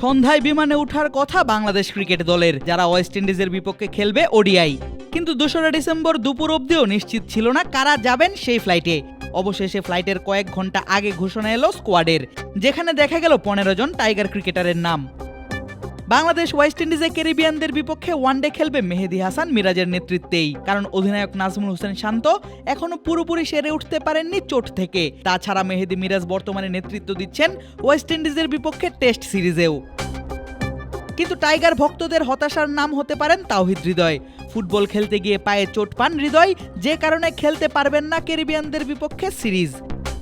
সন্ধ্যায় বিমানে ওঠার কথা বাংলাদেশ ক্রিকেট দলের, যারা ওয়েস্ট ইন্ডিজের বিপক্ষে খেলবে ওডিআই। কিন্তু দোসরা ডিসেম্বর দুপুর অবধিও নিশ্চিত ছিল না কারা যাবেন সেই ফ্লাইটে। অবশেষে ফ্লাইটের কয়েক ঘণ্টা আগে ঘোষণা এলো স্কোয়াডের যেখানে দেখা গেল পনেরো জন টাইগার ক্রিকেটারের নাম। বাংলাদেশ ওয়েস্ট ইন্ডিজে ক্যারিবিয়ানদের বিপক্ষে ওয়ানডে খেলবে মেহেদি হাসান মিরাজের নেতৃত্বেই। কারণ অধিনায়ক নাজমুল হোসেন শান্ত এখনও পুরোপুরি সেরে উঠতে পারেননি চোট থেকে। তাছাড়া মেহেদি মিরাজ বর্তমানে নেতৃত্ব দিচ্ছেন ওয়েস্ট ইন্ডিজের বিপক্ষে টেস্ট সিরিজেও। কিন্তু টাইগার ভক্তদের হতাশার নাম হতে পারেন তাওহিদ হৃদয়। ফুটবল খেলতে গিয়ে পায়ে চোট পান হৃদয়, যে কারণে খেলতে পারবেন না ক্যারিবিয়ানদের বিপক্ষে সিরিজ।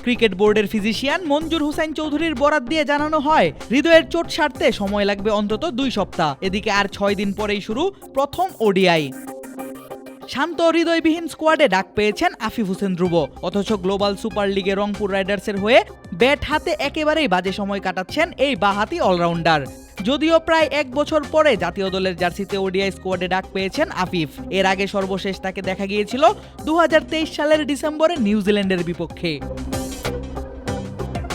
ক্রিকেট বোর্ডের ফিজিশিয়ান মঞ্জুর হুসাইন চৌধুরীর বরাত দিয়ে জানানো হয়, হৃদয়ের চোট সারতে সময় লাগবে অন্তত দুই সপ্তাহ। এদিকে আর ছয় দিন পরেই শুরু প্রথম ওডিআই। শান্ত হৃদয়বিহীন স্কোয়াডে ডাক পেয়েছেন আফিফ হোসেন ধ্রুব। অথচ গ্লোবাল সুপার লিগে রংপুর রাইডার্সের হয়ে ব্যাট হাতে একেবারেই বাজে সময় কাটাচ্ছেন এই বাহাতি অলরাউন্ডার। যদিও প্রায় এক বছর পরে জাতীয় দলের জার্সিতে ওডিআই স্কোয়াডে ডাক পেয়েছেন আফিফ। এর আগে সর্বশেষ তাকে দেখা গিয়েছিল দু হাজার তেইশ সালের ডিসেম্বরে নিউজিল্যান্ডের বিপক্ষে।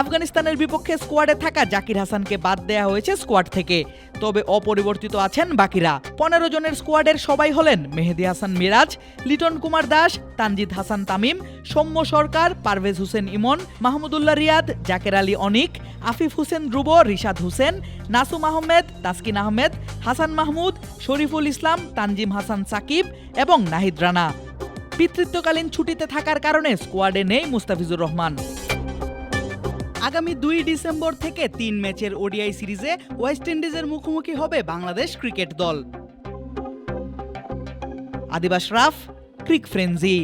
আফগানিস্তানের বিপক্ষে স্কোয়াডে থাকা জাকির হাসানকে বাদ দেয়া হয়েছে স্কোয়াড থেকে। তবে অপরিবর্তিত আছেন বাকিরা। পনেরো জনের স্কোয়াডের সবাই হলেন মেহেদি হাসান মিরাজ, লিটন কুমার দাস, তানজিদ হাসান তামিম, সৌম্য সরকার, পারভেজ হোসেন ইমন, মাহমুদুল্লাহ রিয়াদ, জাকের আলী অনিক, আফিফ হোসেন ধ্রুব, রিশাদ হোসেন, নাসুম আহমেদ, তাসকিন আহমেদ, হাসান মাহমুদ, শরীফুল ইসলাম, তানজিম হাসান সাকিব এবং নাহিদ রানা। পিতৃত্বকালীন ছুটিতে থাকার কারণে স্কোয়াডে নেই মুস্তাফিজুর রহমান। আগামী দুই ডিসেম্বর থেকে তিন ম্যাচের ওডিআই সিরিজে ওয়েস্ট ইন্ডিজের মুখোমুখি হবে বাংলাদেশ ক্রিকেট দল। আদিবাস রাফ, ক্রিক ফ্রেন্জি